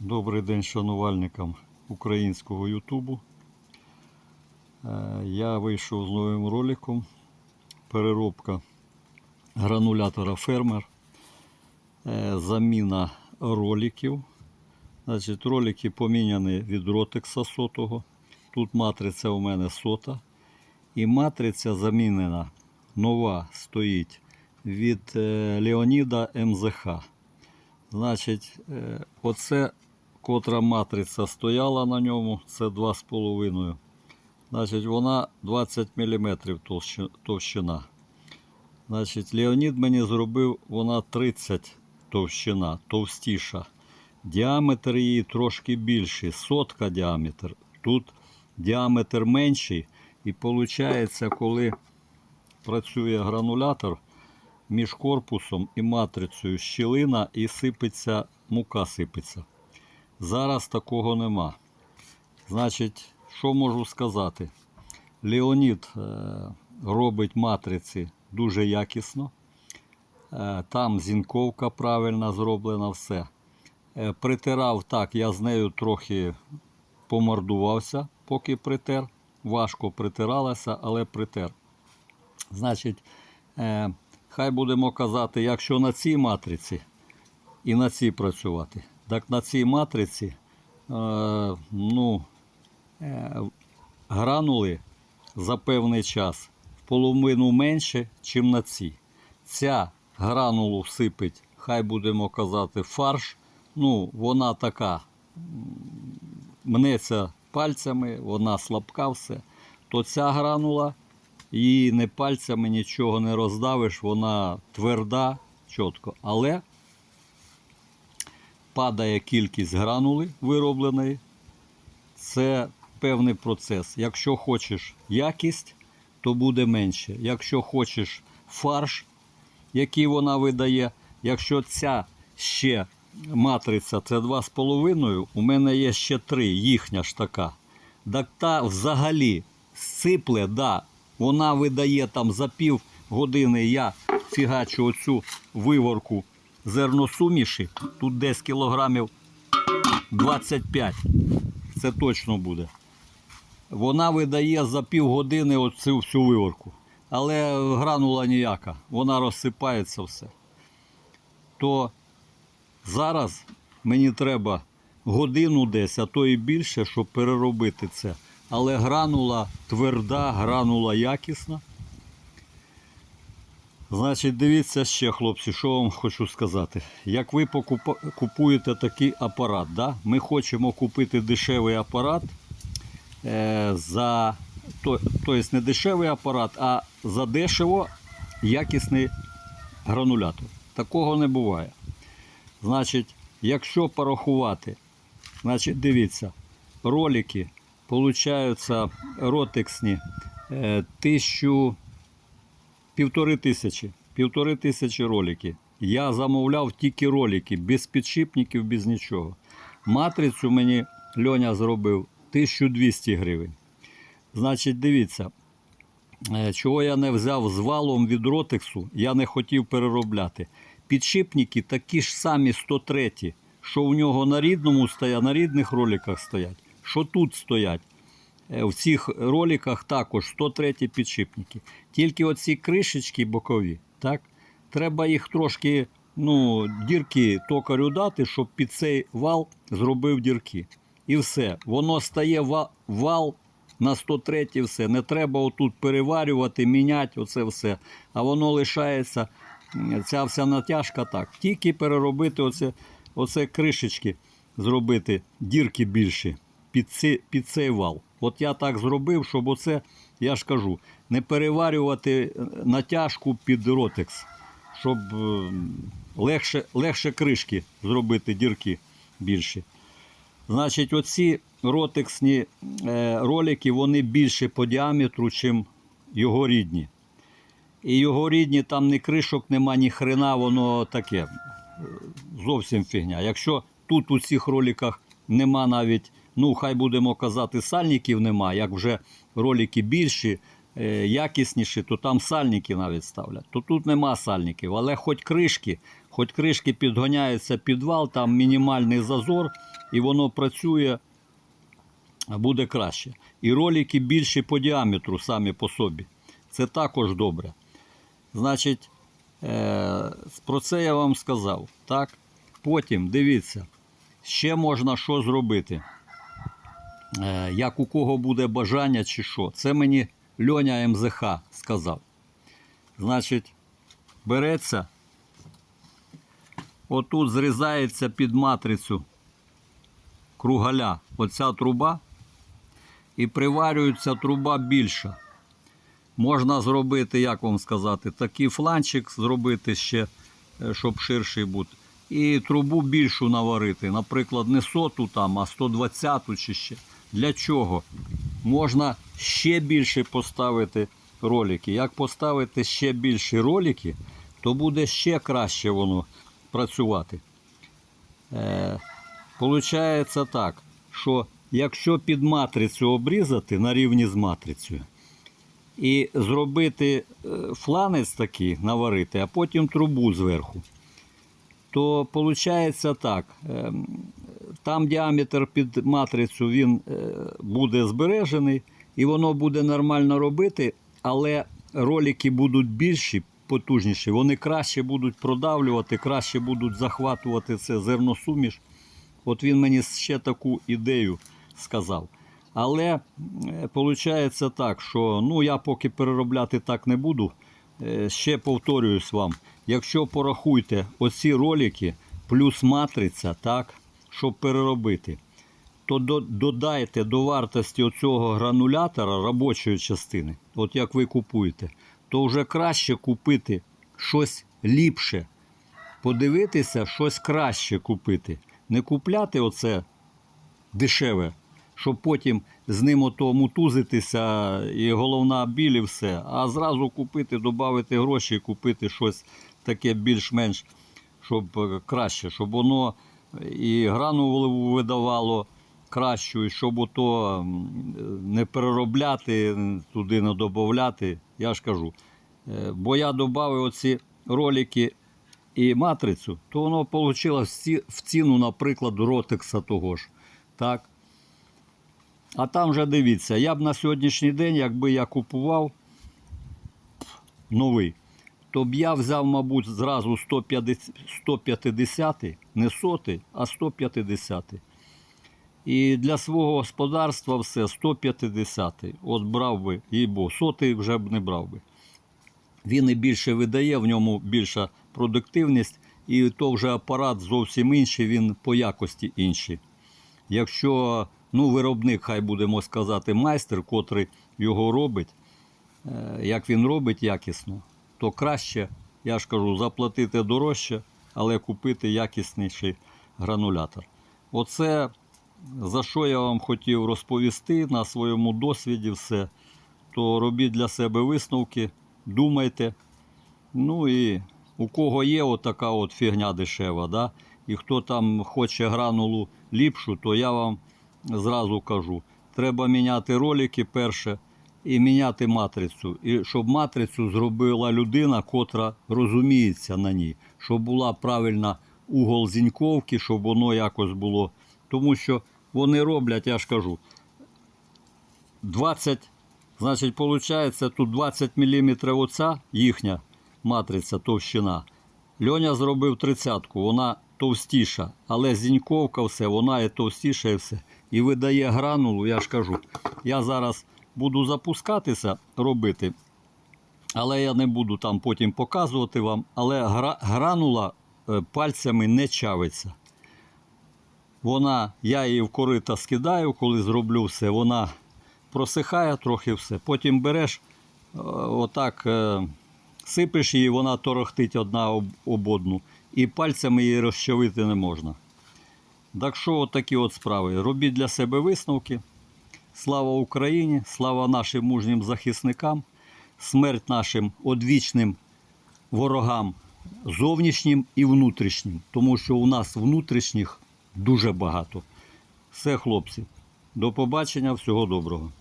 Добрий день шанувальникам українського Ютубу. Е, Я вийшов з новим роликом. Переробка гранулятора фермер. Е, Заміна роликів. Значить, ролики поміняні від ротекса сотого. Тут матриця у мене сота. І матриця замінена нова стоїть від е, Леоніда МЗХ. Значить, оце котра матриця стояла на ньому, це 2,5. Значить, вона 20 мм товщина. Значить, Леонід мені зробив, вона 30 товщина, товстіша. Діаметр її трошки більший, сотка діаметр. Тут діаметр менший. І виходить, коли працює гранулятор, між корпусом і матрицею щілина і сипеться, мука сипеться. Зараз такого нема. Значить, що можу сказати? Леонід е, робить матриці дуже якісно. Е, там зінковка правильно зроблена, все. Е, притирав так, я з нею трохи помордувався, поки притер. Важко притиралася, але притер. Значить, хай будемо казати, якщо на цій матриці і на цій працювати, так на цій матриці е, ну, е, гранули за певний час в половину менше, ніж на цій. Ця гранулу сипить, хай будемо казати, фарш. Ну, вона така мнеться пальцями, вона слабка все. То ця гранула її не пальцями нічого не роздавиш, вона тверда, чітко. Але падає кількість гранули виробленої. Це певний процес. Якщо хочеш якість, то буде менше. Якщо хочеш фарш, який вона видає, якщо ця ще матриця це 2,5, у мене є ще 3, їхня ж така. Так та взагалі сипле, да, вона видає там за пів години я фігачу оцю виворку зерносуміші. Тут десь кілограмів 25. Це точно буде. Вона видає за пів години оцю всю виворку. Але гранула ніяка, вона розсипається все. То зараз мені треба годину десь, а то і більше, щоб переробити це. Але гранула тверда, гранула якісна. Значить, дивіться ще, хлопці, що вам хочу сказати. Як ви купуєте такий апарат, да? ми хочемо купити дешевий апарат е, за то, тобто не дешевий апарат, а за дешево якісний гранулятор. Такого не буває. Значить, якщо порахувати, значить, дивіться, ролики получаються ротексні е, тисячу, півтори тисячі, півтори тисячі роликів. Я замовляв тільки ролики, без підшипників, без нічого. Матрицю мені Льоня зробив 1200 гривень. Значить, дивіться, е, чого я не взяв з валом від ротексу, я не хотів переробляти. Підшипники такі ж самі 103, що в нього на рідному стоять, на рідних роликах стоять, що тут стоять. Е, В цих роликах також 103 підшипники. Тільки оці кришечки бокові, так? Треба їх трошки, ну, дірки токарю дати, щоб під цей вал зробив дірки. І все. Воно стає вал на 103 все. Не треба отут переварювати, міняти оце все. А воно лишається, ця вся натяжка так. Тільки переробити оце, оце кришечки, зробити дірки більші під, ці, під цей вал. От я так зробив, щоб оце, я ж кажу, не переварювати е, натяжку під ротекс, щоб е, легше, легше кришки зробити дірки більші. Значить, оці ротексні е, ролики, вони більше по діаметру, ніж його рідні. І його рідні там ні кришок нема, ні хрена, воно таке. Зовсім фігня. Якщо тут у цих роликах нема навіть, ну хай будемо казати, сальників нема, як вже ролики більші, е, якісніші, то там сальники навіть ставлять. То тут нема сальників, але хоч кришки, хоч кришки підгоняються під вал, там мінімальний зазор, і воно працює, буде краще. І ролики більші по діаметру самі по собі. Це також добре. Значить, е, про це я вам сказав. Так? Потім дивіться, ще можна що зробити. Е, як у кого буде бажання чи що. Це мені Льоня МЗХ сказав. Значить, береться, отут зрізається під матрицю кругаля оця труба, і приварюється труба більша. Можна зробити, як вам сказати, такий фланчик зробити ще, е, щоб ширший бути. І трубу більшу наварити. Наприклад, не соту там, а 120 чи ще. Для чого? Можна ще більше поставити ролики. Як поставити ще більші ролики, то буде ще краще воно працювати. Е, Получається так, що якщо під матрицю обрізати на рівні з матрицею, і зробити е, фланець такий, наварити, а потім трубу зверху, то виходить так. Там діаметр під матрицю він е, буде збережений і воно буде нормально робити, але ролики будуть більші, потужніші, вони краще будуть продавлювати, краще будуть захватувати це зерносуміш. От він мені ще таку ідею сказав. Але виходить так, що ну, я поки переробляти так не буду. Е, Ще повторююсь вам, якщо порахуйте оці ролики плюс матриця, так, щоб переробити, то додайте до вартості оцього гранулятора робочої частини, от як ви купуєте, то вже краще купити щось ліпше, подивитися, щось краще купити. Не купляти оце дешеве, щоб потім з ним ото мутузитися і головна біль і все, а зразу купити, додати гроші і купити щось таке більш-менш, щоб е, краще, щоб воно і гранулу видавало кращу, і щоб ото не переробляти, туди не додати. Я ж кажу. Е, Бо я додав оці ролики і матрицю, то воно вийшло в ціну, наприклад, ротекса того ж. Так? А там вже дивіться, я б на сьогоднішній день, якби я купував новий, то б я взяв, мабуть, зразу 150, 150 не сотий, а 150. І для свого господарства все 150. От брав би, їй бо сотий вже б не брав би. Він і більше видає, в ньому більша продуктивність, і то вже апарат зовсім інший, він по якості інший. Якщо ну, виробник, хай будемо сказати, майстер, котрий його робить, е, як він робить якісно, то краще, я ж кажу, заплатити дорожче, але купити якісніший гранулятор. Оце за що я вам хотів розповісти на своєму досвіді все, то робіть для себе висновки, думайте. Ну і у кого є отака от фігня дешева, да? і хто там хоче гранулу ліпшу, то я вам зразу кажу, треба міняти ролики перше і міняти матрицю. І щоб матрицю зробила людина, котра розуміється на ній, щоб була правильна угол зіньковки, щоб воно якось було. Тому що вони роблять, я ж кажу, 20, значить, виходить, тут 20 мм оця їхня матриця товщина. Льоня зробив 30-ку, вона товстіша, але зіньковка все, вона і товстіша і все. І видає гранулу, я ж кажу. Я зараз буду запускатися робити, але я не буду там потім показувати вам. Але гра- гранула е, пальцями не чавиться. Вона, я її в корита скидаю, коли зроблю все, вона просихає трохи все. Потім береш, е, отак е, сипеш її, вона торохтить одна об, одну. І пальцями її розчавити не можна. Так що от такі от справи. Робіть для себе висновки. Слава Україні, слава нашим мужнім захисникам, смерть нашим одвічним ворогам, зовнішнім і внутрішнім. Тому що у нас внутрішніх дуже багато. Все, хлопці. До побачення, всього доброго.